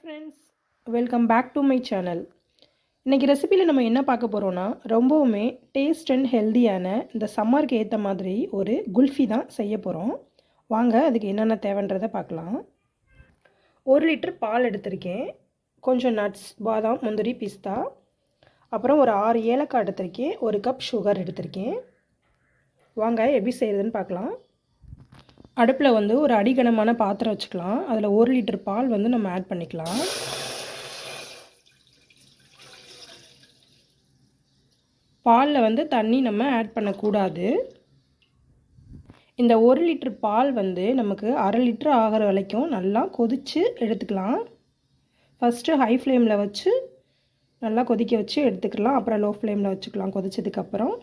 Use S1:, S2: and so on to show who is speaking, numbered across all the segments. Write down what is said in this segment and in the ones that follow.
S1: Friends welcome back to my channel இன்றைக்கி ரெசிபியில் நம்ம என்ன பார்க்க போகிறோன்னா ரொம்பவுமே டேஸ்ட் அண்ட் ஹெல்தியான இந்த சம்மருக்கு ஏற்ற மாதிரி ஒரு குல்ஃபி தான் செய்ய போகிறோம் வாங்க அதுக்கு என்னென்ன தேவைன்றதை பார்க்கலாம். ஒரு லிட்டர் பால் எடுத்திருக்கேன். கொஞ்சம் நட்ஸ் பாதாம் முந்திரி பிஸ்தா. அப்புறம் ஒரு ஆறு ஏலக்காய் எடுத்திருக்கேன். ஒரு கப் சுகர் எடுத்திருக்கேன். வாங்க எப்படி செய்கிறதுன்னு பார்க்கலாம். அடுப்பில் வந்து ஒரு அடிகனமான பாத்திரம் வச்சுக்கலாம். அதில் ஒரு லிட்டர் பால் வந்து நம்ம ஆட் பண்ணிக்கலாம். பாலில் வந்து தண்ணி நம்ம ஆட் பண்ணக்கூடாது. இந்த ஒரு லிட்டர் பால் வந்து நமக்கு அரை லிட்டர் ஆகிற வரைக்கும் நல்லா கொதித்து எடுத்துக்கலாம். ஃபஸ்ட்டு ஹை ஃப்ளேமில் வச்சு நல்லா கொதிக்க வச்சு எடுத்துக்கலாம். அப்புறம் லோ ஃப்ளேமில் வச்சுக்கலாம் கொதிச்சதுக்கப்புறம்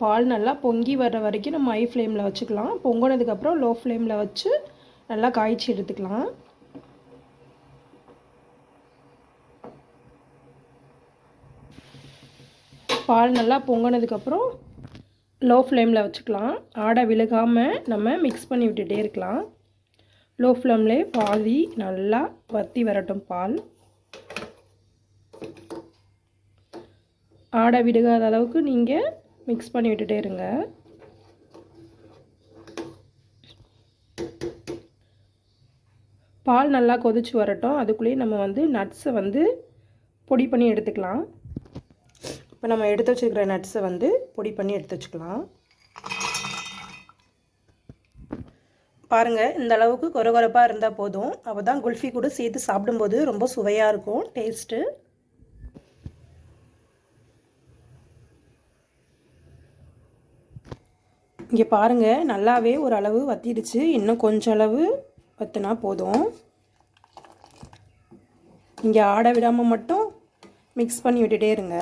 S1: பால் நல்லா பொங்கி வர்ற வரைக்கும் நம்ம ஹை ஃப்ளேமில் வச்சுக்கலாம். பொங்கினதுக்கப்புறம் லோ ஃப்ளேமில் வச்சு நல்லா காய்ச்சி எடுத்துக்கலாம். பால் நல்லா பொங்கினதுக்கப்புறம் லோ ஃப்ளேமில் வச்சுக்கலாம். ஆடை விழுகாமல் நம்ம மிக்ஸ் பண்ணி விட்டுகிட்டே இருக்கலாம். லோ ஃப்ளேம்லேயே பாதி நல்லா வற்றி வரட்டும் பால். ஆடை விடுகாத அளவுக்கு நீங்கள் மிக்ஸ் பண்ணி விட்டுட்டே இருங்க. பால் நல்லா கொதிச்சு வரட்டும். அதுக்குள்ளேயே நம்ம வந்து நட்ஸை வந்து பொடி பண்ணி எடுத்துக்கலாம். இப்போ நம்ம எடுத்து வச்சுருக்கிற நட்ஸை வந்து பொடி பண்ணி எடுத்து வச்சுக்கலாம். பாருங்கள் இந்த அளவுக்கு கொரகொரப்பாக இருந்தால் போதும். அப்போ தான் குல்ஃபி கூட சேர்த்து சாப்பிடும்போது ரொம்ப சுவையாக இருக்கும் டேஸ்ட்டு இங்கே பாருங்கள் நல்லாவே ஒரு அளவு வத்திடுச்சு. இன்னும் கொஞ்சம் அளவு வத்தினா போதும். இங்கே ஆட விடாமல் மட்டும் மிக்ஸ் பண்ணி விட்டுட்டே இருங்க.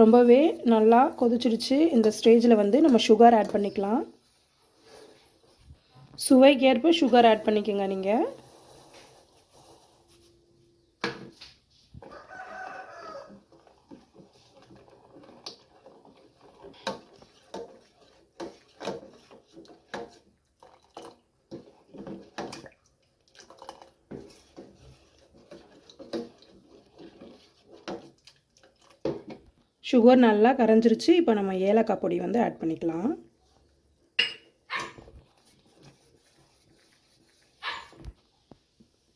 S1: ரொம்பவே நல்லா கொதிச்சிடுச்சு. இந்த ஸ்டேஜில் வந்து நம்ம சுகர் ஆட் பண்ணிக்கலாம். சுவைக்கேற்ப சுகர் ஆட் பண்ணிக்கோங்க நீங்கள் சுகர் நல்லா கரைஞ்சிருச்சு. இப்போ நம்ம ஏலக்காய் பொடி வந்து ஆட் பண்ணிக்கலாம்.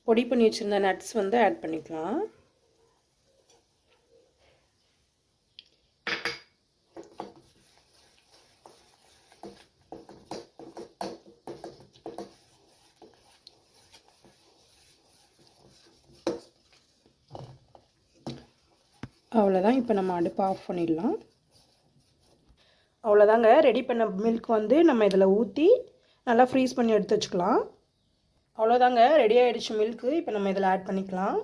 S1: பொடி பண்ணி வச்சுருந்த நட்ஸ் வந்து ஆட் பண்ணிக்கலாம். அவ்வளோதான். இப்போ நம்ம அடுப்பை ஆஃப் பண்ணிடலாம். அவ்வளோதாங்க. ரெடி பண்ண மில்க் வந்து நம்ம இதில் ஊற்றி நல்லா ஃப்ரீஸ் பண்ணி எடுத்து வச்சுக்கலாம். அவ்வளோதாங்க. ரெடி ஆகிடுச்சு மில்க்கு இப்போ நம்ம இதில் ஆட் பண்ணிக்கலாம்.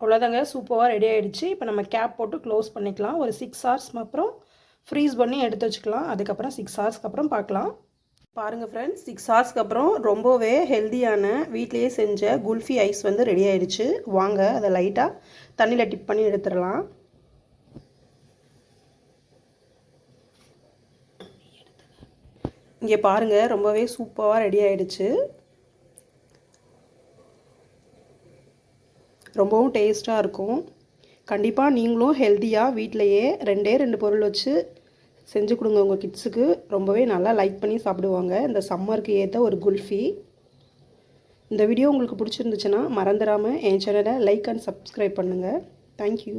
S1: அவ்வளோதாங்க சூப்பராக ரெடி ஆகிடுச்சு இப்போ நம்ம கேப் போட்டு க்ளோஸ் பண்ணிக்கலாம். ஒரு சிக்ஸ் ஹவர்ஸ் அப்புறம் ஃப்ரீஸ் பண்ணி எடுத்து வச்சுக்கலாம். அதுக்கப்புறம் சிக்ஸ் ஹவர்ஸ்க்கு அப்புறம் பார்க்கலாம். பாருங்கள் ஃப்ரெண்ட்ஸ் சிக்ஸ் ஹவர்ஸ்க்கு அப்புறம் ரொம்பவே ஹெல்த்தியான வீட்லேயே செஞ்ச குல்ஃபி ஐஸ் வந்து ரெடி ஆயிடுச்சு. வாங்க அதை லைட்டாக தண்ணியில் டிப் பண்ணி எடுத்துடலாம். இங்கே பாருங்கள் ரொம்பவே சூப்பராக ரெடி ஆகிடுச்சு ரொம்பவும் டேஸ்ட்டாக இருக்கும். கண்டிப்பாக நீங்களும் ஹெல்த்தியாக வீட்டிலையே ரெண்டே ரெண்டு பொருள் வச்சு செஞ்சு கொடுங்க உங்கள் கிட்ஸுக்கு ரொம்பவே நல்லா லைக் பண்ணி சாப்பிடுவாங்க. இந்த சம்மருக்கு ஏற்ற ஒரு குல்ஃபி. இந்த வீடியோ உங்களுக்கு பிடிச்சிருந்துச்சுன்னா மறந்துடாமல் என் சேனலை லைக் அண்ட் சப்ஸ்கிரைப் பண்ணுங்கள் தேங்க்யூ